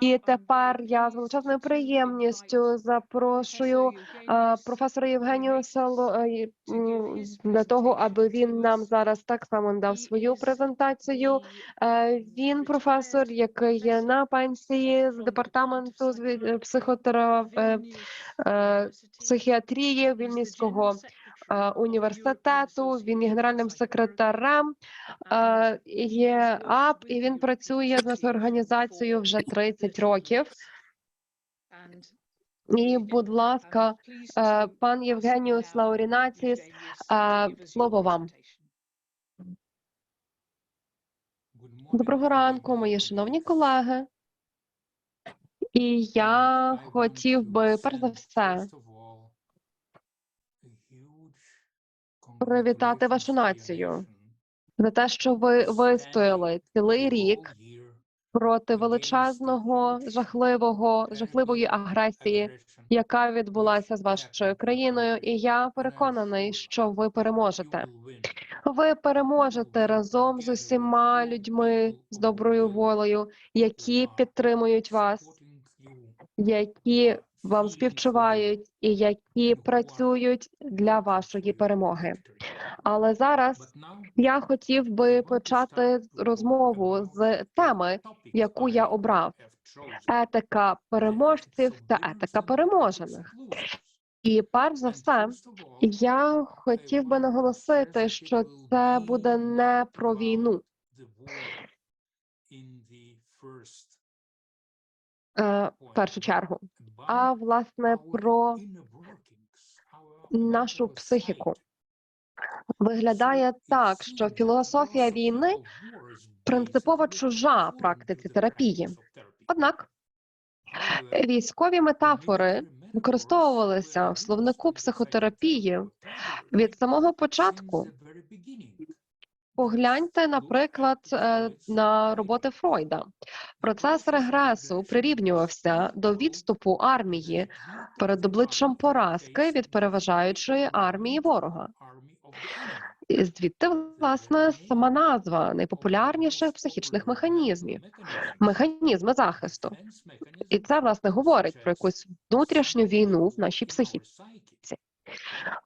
І тепер я з величезною приємністю запрошую професора Євгенію Сало е, для того, аби він нам зараз так само дав свою презентацію. Е, Він професор, який є на пенсії з департаменту ві- е, психіатрії Вільнівського університету. Він є генеральним секретарем е, є АП, і він працює з нашою організацією вже 30 років. І, будь ласка, е, пан Євгеніус Лаурінаціс, е, слово вам. Доброго ранку, мої шановні колеги. І я хотів би перш за все привітати вашу націю за те, що ви вистояли цілий рік проти величезного, жахливого, жахливої агресії, яка відбулася з вашою країною. І я переконаний, що ви переможете. Ви переможете разом з усіма людьми з доброю волею, які підтримують вас, які вам співчувають і які працюють для вашої перемоги. Але зараз я хотів би почати розмову з теми, яку я обрав: етика переможців та етика переможених. І перш за все, я хотів би наголосити, що це буде не про війну. е, В першу чергу, а власне про нашу психіку. Виглядає так, що філософія війни принципово чужа практиці терапії. Однак військові метафори використовувалися в словнику психотерапії від самого початку. Погляньте, наприклад, е, на роботи Фройда. Процес регресу прирівнювався до відступу армії перед обличчям поразки від переважаючої армії ворога. І звідти, власне, сама назва найпопулярніших психічних механізмів механізми захисту. І це власне говорить про якусь внутрішню війну в нашій психіці.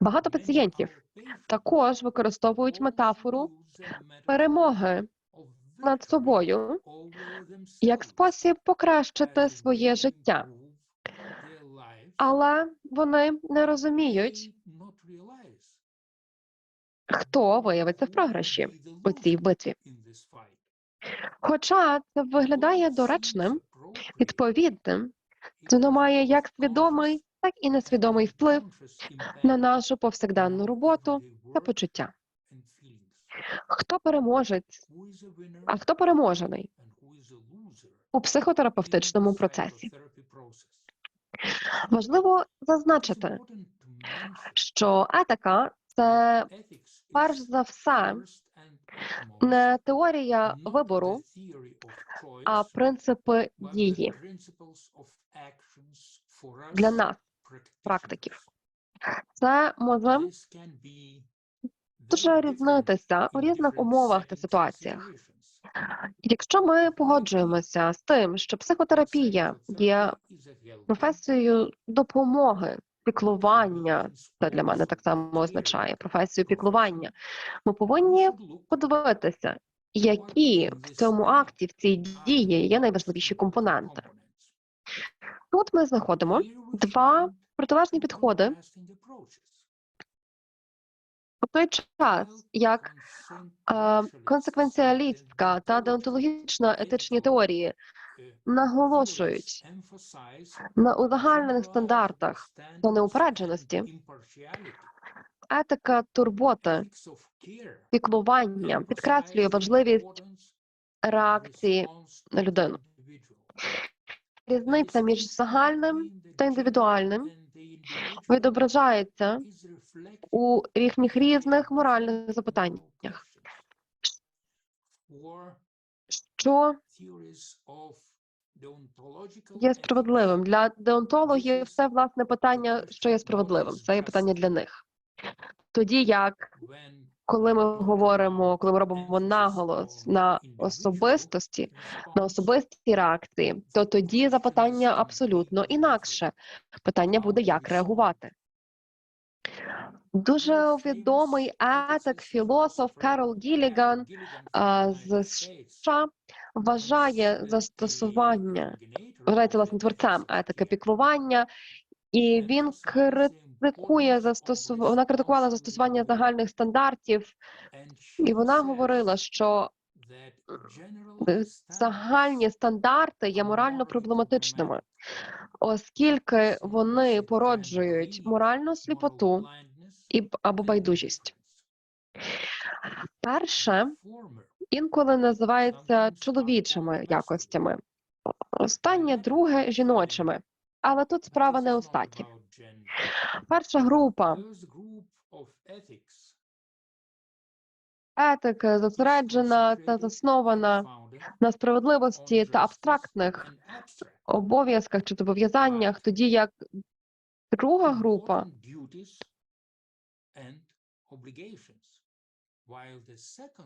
Багато пацієнтів також використовують метафору перемоги над собою як спосіб покращити своє життя, але вони не розуміють, хто виявиться в програші у цій битві. Хоча це виглядає доречним, відповідним, воно має як свідомий, так і несвідомий вплив на нашу повсякденну роботу та почуття. Хто переможець, а хто переможений у психотерапевтичному процесі? Важливо зазначити, що етика це перш за все не теорія вибору, а принципи дії для нас, практиків. Це може дуже різнитися у різних умовах та ситуаціях. Якщо ми погоджуємося з тим, що психотерапія є професією допомоги, піклування, це для мене так само означає професію піклування, ми повинні подивитися, які в цьому акті, в цій дії є найважливіші компоненти. Тут ми знаходимо два протилежні підходи у той час, як е, консеквенціалістська та деонтологічна етичні теорії наголошують на узагальнених стандартах та неупередженості, етика турботи, піклування підкреслює важливість реакції на людину. Різниця між загальним та індивідуальним відображається у їхніх різних моральних запитаннях. Що є справедливим для деонтологів? Це власне питання, що є справедливим. Це є питання для них. Тоді як коли ми говоримо, коли ми робимо наголос на особистості, на особисті реакції, то тоді запитання абсолютно інакше. Питання буде, як реагувати. Дуже відомий етик, філософ Керол Гіліган з США вважає застосування, вважається власне творцем етики піклування, і він критикує застосування. Вона критикувала застосування загальних стандартів, і вона говорила, що е, загальні стандарти є морально проблематичними, оскільки вони породжують моральну сліпоту і або байдужість. Перше інколи називається чоловічими якостями, останнє друге жіночими. Але тут справа не у статі. Перша група етики зосереджена та заснована на справедливості та абстрактних обов'язках чи зобов'язаннях, тоді як друга група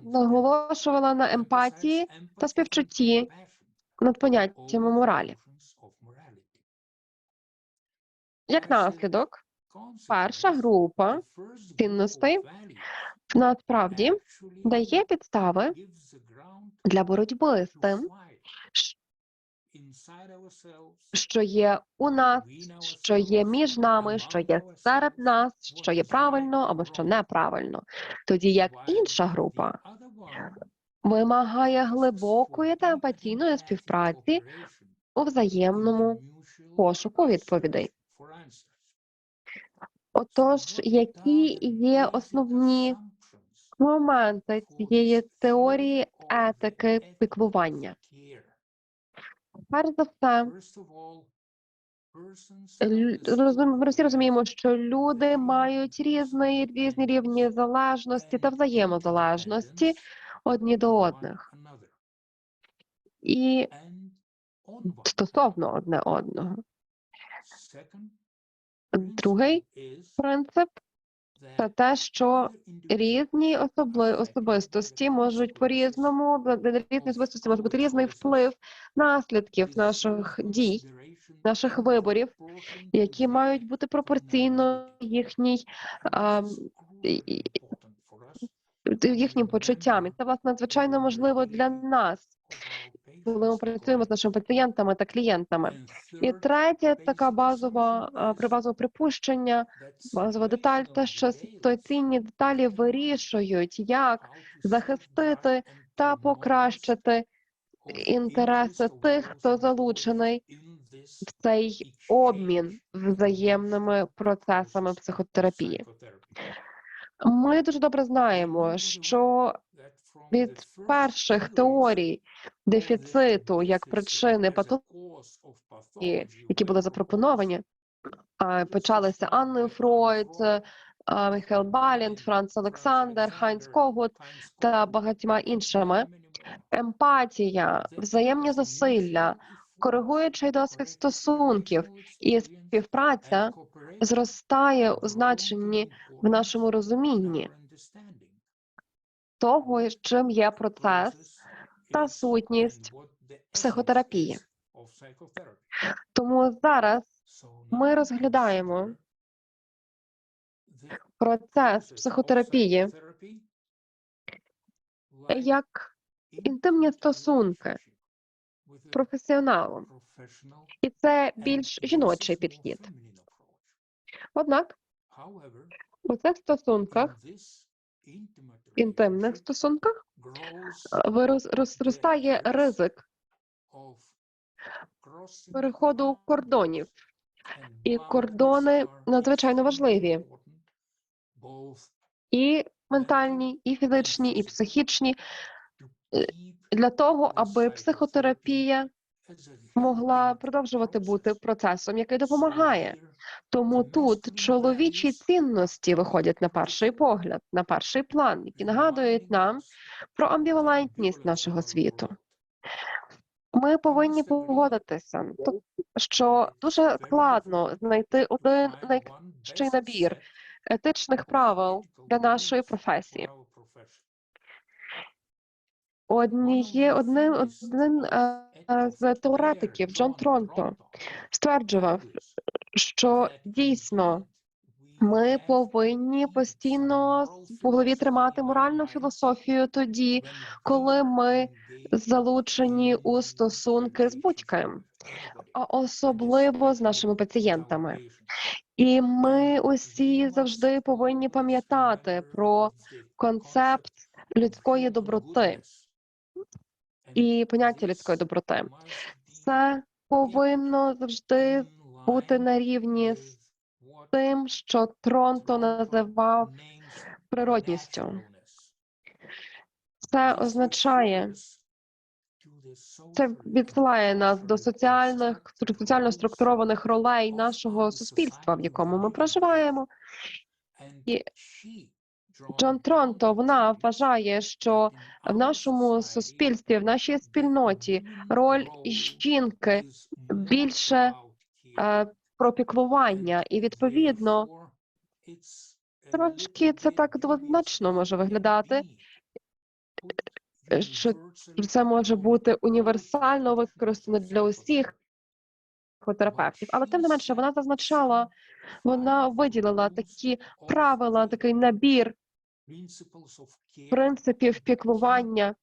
наголошувала на емпатії та співчутті над поняттями моралі. Як наслідок, перша група цінностей насправді дає підстави для боротьби з тим, що є у нас, що є між нами, що є серед нас, що є правильно або що неправильно. Тоді як інша група вимагає глибокої та емпатійної співпраці у взаємному пошуку відповідей. Отож, які є основні моменти цієї теорії етики піклування? Перш за все, ми всі розуміємо, що люди мають різний різні рівні залежності та взаємозалежності одні до одних і стосовно одне одного. Другий принцип це те, що різні особли особистості можуть по-різному для для різних особистостей може бути різний вплив наслідків наших дій, наших виборів, які мають бути пропорційно їхній а, їхнім почуттям. І це власне надзвичайно можливо для нас, коли ми працюємо з нашими пацієнтами та клієнтами. І третє, така базова а, при- базове припущення, базова деталь, те, що ситуаційні деталі вирішують, як захистити та покращити інтереси тих, хто залучений в цей обмін взаємними процесами психотерапії. Ми дуже добре знаємо, що від перших теорій дефіциту як причини патології, які були запропоновані, почалися Анною Фройд, а, Михайло Балінд, Франц Олександр, Хайнц Когут та багатьма іншими. Емпатія, взаємні зусилля, коригуючий досвід стосунків і співпраця зростає у значенні в нашому розумінні того, чим є процес та сутність психотерапії. Тому зараз ми розглядаємо процес психотерапії як інтимні стосунки з професіоналом, і це більш жіночий підхід. Однак у цих стосунках, інтимних стосунках, е, вирос- роз- ризик переходу кордонів, і кордони надзвичайно важливі. і ментальні, і фізичні, і психічні, е, для того, аби психотерапія могла продовжувати бути процесом, який допомагає. Тому тут чоловічі цінності виходять на перший погляд, на перший план, які нагадують нам про амбівалентність нашого світу. Ми повинні погодитися, що дуже складно знайти один найкращий набір етичних правил для нашої професії. одніє одним е, е, з теоретиків Джон Тронто стверджував, що дійсно ми повинні постійно в голові тримати моральну філософію тоді, коли ми залучені у стосунки з будь-ким, особливо з нашими пацієнтами. І ми усі завжди повинні пам'ятати про концепт людської доброти і поняття людської доброти. Це повинно завжди бути на рівні з тим, що Тронто називав природністю. Це означає, це відсилає нас до соціальних соціально структурованих ролей нашого суспільства, в якому ми проживаємо. І Джон Тронто вона вважає, що в нашому суспільстві, в нашій спільноті роль жінки більше е, про і відповідно трошки це так двозначно може виглядати, що це може бути універсально використано для усіх психотерапевтів. Але тим не менше, вона зазначала, вона виділила такі правила, такий набір принципів піклування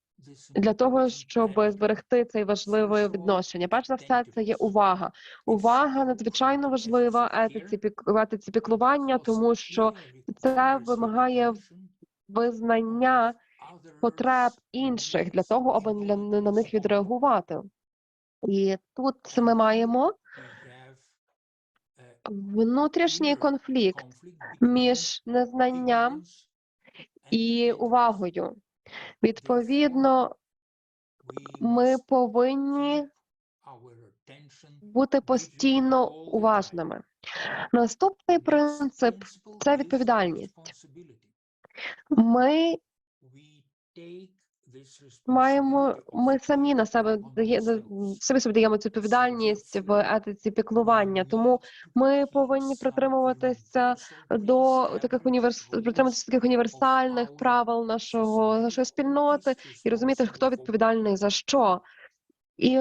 для того, щоб зберегти цей важливе відношення. Перш за все, це є увага. Увага надзвичайно важлива етиці етиці піклування, тому що це вимагає визнання потреб інших для того, аби на них відреагувати. І тут ми маємо внутрішній конфлікт між незнанням і увагою. Відповідно, ми повинні бути постійно уважними. Наступний принцип це відповідальність. Ми маємо, ми самі на себе самі собі даємо цю відповідальність в етиці піклування, тому ми повинні притримуватися до таких універс... притримуватися таких універсальних правил нашого нашої спільноти і розуміти, хто відповідальний за що. І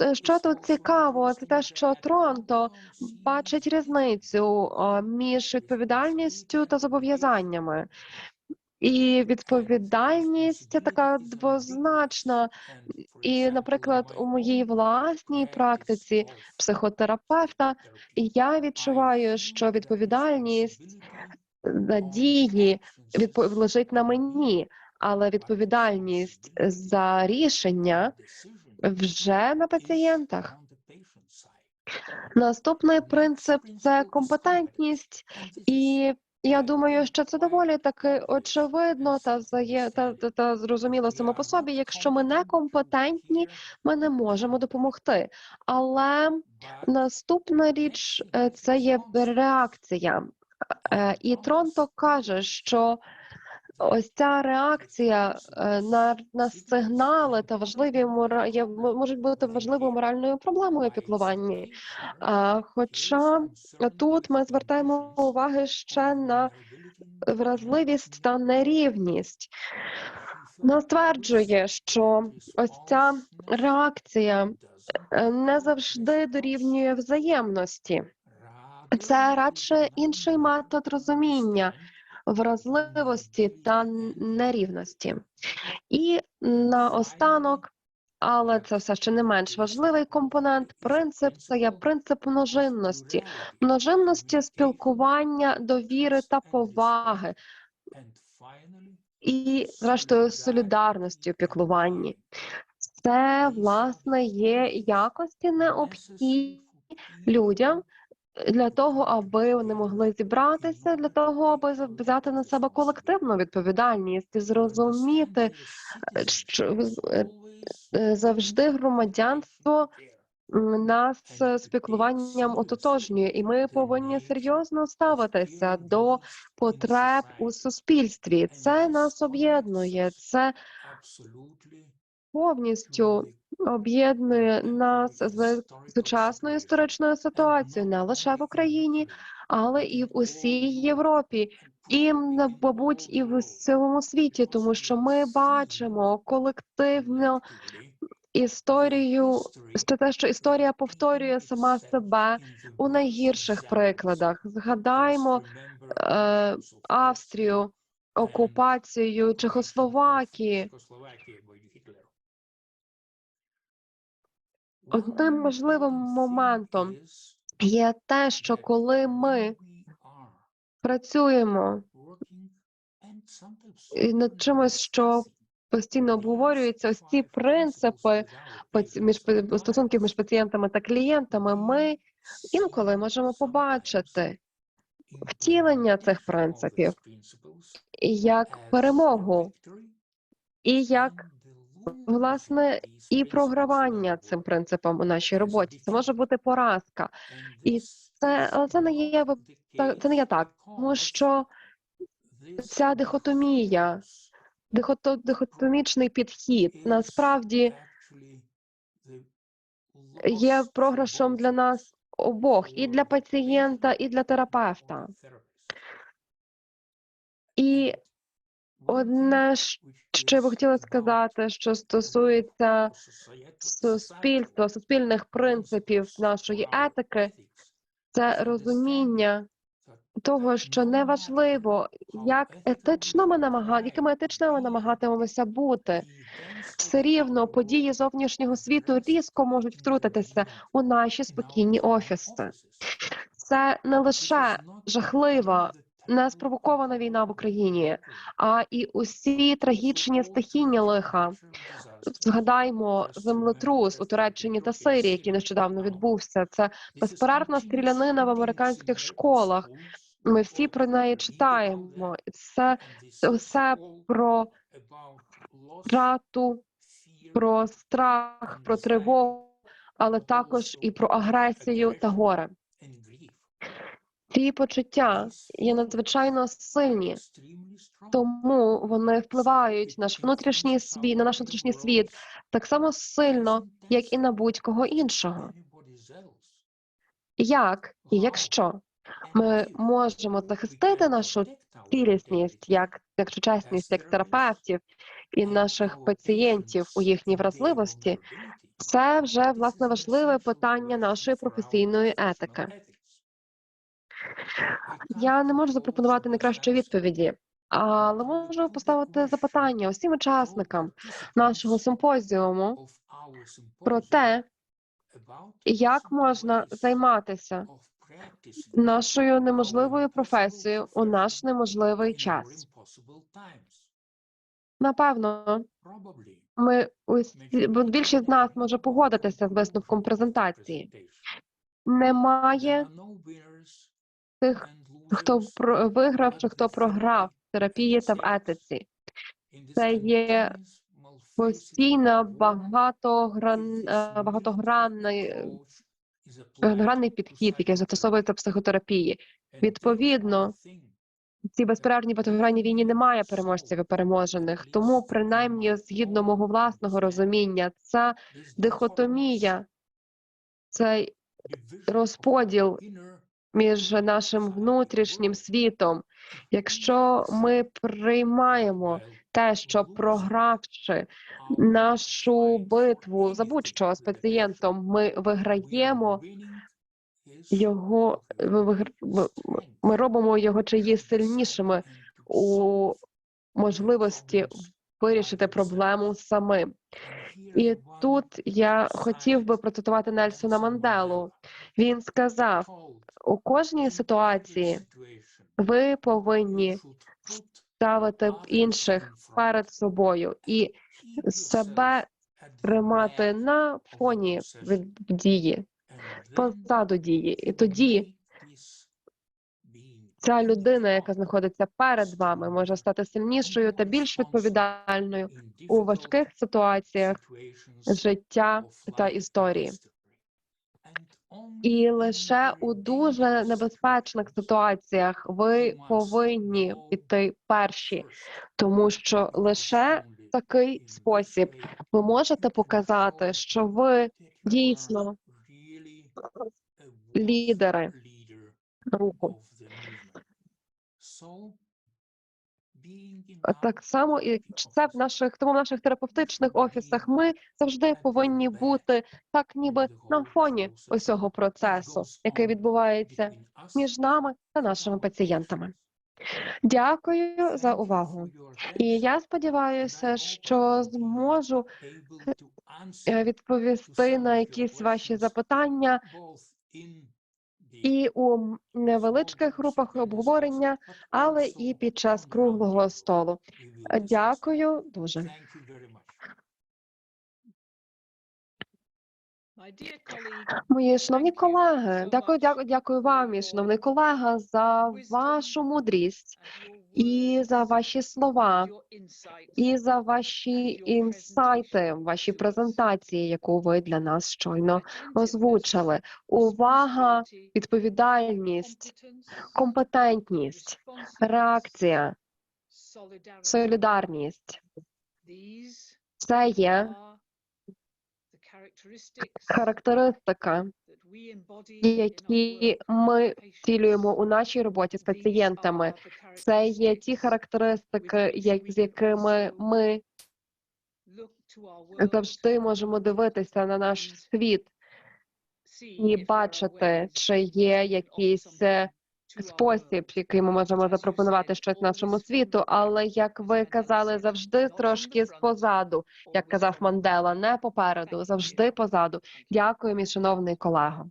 е, що тут цікаво, це те, що Торонто бачить різницю між відповідальністю та зобов'язаннями. І відповідальність така двозначна. І, наприклад, у моїй власній практиці психотерапевта я відчуваю, що відповідальність за дії відпо- лежить на мені, але відповідальність за рішення вже на пацієнтах. Наступний принцип це компетентність, і я думаю, що це доволі таки очевидно та зає та, та, та зрозуміло само по собі. Якщо ми не компетентні, ми не можемо допомогти. Але наступна річ е, це є реакція. Е, І Тронто каже, що ось ця реакція е, на, на сигнали та важливі мора... можуть бути важливою моральною проблемою піклуванні. Хоча тут ми звертаємо уваги ще на вразливість та нерівність. Вона стверджує, що ось ця реакція е, не завжди дорівнює взаємності. Це радше інший метод розуміння вразливості та нерівності. І наостанок, але це все ще не менш важливий компонент. Принцип це є принцип множинності, множинності спілкування, довіри та поваги, і, зрештою, солідарності у піклуванні. Це власне є якості необхідні людям для того, аби вони могли зібратися, для того, аби взяти на себе колективну відповідальність і зрозуміти, що е, завжди громадянство нас е, з піклуванням ототожнює, і ми повинні серйозно ставитися до потреб у суспільстві. Це нас об'єднує, це повністю об'єднує нас з сучасною історичною ситуацією не лише в Україні, але і в усій Європі. і, мабуть, і в цілому світі, тому що ми бачимо колективну історію, що те, що історія повторює сама себе у найгірших прикладах. Згадаймо е, Австрію, окупацію Чехословакії. Одним важливим моментом є те, що коли ми працюємо над чимось, що постійно обговорюється, ось ці принципи між стосунків між пацієнтами та клієнтами, ми інколи можемо побачити втілення цих принципів як перемогу, і як власне і програвання цим принципам у нашій роботі. Це може бути поразка, і це але це не є це не є так, тому що ця дихотомія, дихото, дихотомічний підхід насправді є програшом для нас обох, і для пацієнта, і для терапевта. І одне, що я би хотіла сказати, що стосується суспільства, суспільних принципів нашої етики, це розуміння того, що неважливо, як етично ми намага... якими етичними намагатимемося бути, все рівно події зовнішнього світу різко можуть втрутитися у наші спокійні офіси. Це не лише жахлива, неспровокована війна в Україні, а і усі трагічні стихійні лиха. Згадаймо землетрус у Туреччині та Сирії, який нещодавно відбувся. Це безперервна стрілянина в американських школах. Ми всі про неї читаємо. Це все про втрату, про страх, про тривогу, але також і про агресію та горе. Ці почуття є надзвичайно сильні, тому вони впливають на наш внутрішній світ, на наш внутрішній світ так само сильно, як і на будь-кого іншого. Як і якщо ми можемо захистити нашу цілісність, як, як сучасність, як терапевтів і наших пацієнтів у їхній вразливості, це вже власне важливе питання нашої професійної етики. Я не можу запропонувати найкращої відповіді, але можу поставити запитання усім учасникам нашого симпозіуму про те, як можна займатися нашою неможливою професією у наш неможливий час. Напевно, ми усі, більшість з нас може погодитися з висновком презентації. Немає тих, хто виграв чи хто програв в терапії та в етиці. Це є постійна багатогран, е, багатогранний, е, підхід, який застосовується в психотерапії. Відповідно, в цій безперервній багатогранній війні немає переможців і переможених. Тому, принаймні, згідно мого власного розуміння, ця дихотомія, цей розподіл між нашим внутрішнім світом. Якщо ми приймаємо те, що програвши нашу битву за будь-що з пацієнтом, ми виграємо його, ми, робимо його чиї сильнішими у можливості вирішити проблему самим. І тут я хотів би процитувати Нельсона Манделу. Він сказав: у кожній ситуації ви повинні ставити інших перед собою і себе тримати на фоні дії, позаду дії. І тоді ця людина, яка знаходиться перед вами, може стати сильнішою та більш відповідальною у важких ситуаціях життя та історії. І лише у дуже небезпечних ситуаціях ви повинні піти перші, тому що лише в такий спосіб. Ви можете показати, що ви дійсно лідери. Руху. Так само і це в наших тому в наших терапевтичних офісах ми завжди повинні бути так, ніби на фоні усього процесу, який відбувається між нами та нашими пацієнтами. Дякую за увагу. І я сподіваюся, що зможу е, відповісти на якісь ваші запитання і у невеличких групах обговорення, але і під час круглого столу. Дякую дуже. Мої шановні колеги, дякую, дякую, дякую вам, мій шановний колега, за вашу мудрість і за ваші слова, і за ваші інсайти, ваші презентації, яку ви для нас щойно озвучили. Увага, відповідальність, компетентність, реакція, солідарність. Це є характеристика, які ми втілюємо у нашій роботі з пацієнтами. Це є ті характеристики, як з якими ми завжди можемо дивитися на наш світ і бачити, чи є якийсь е, спосіб, який ми можемо запропонувати щось нашому світу. Але як ви казали, завжди трошки позаду, як казав Мандела, не попереду, завжди позаду. Дякую, мій шановний колего.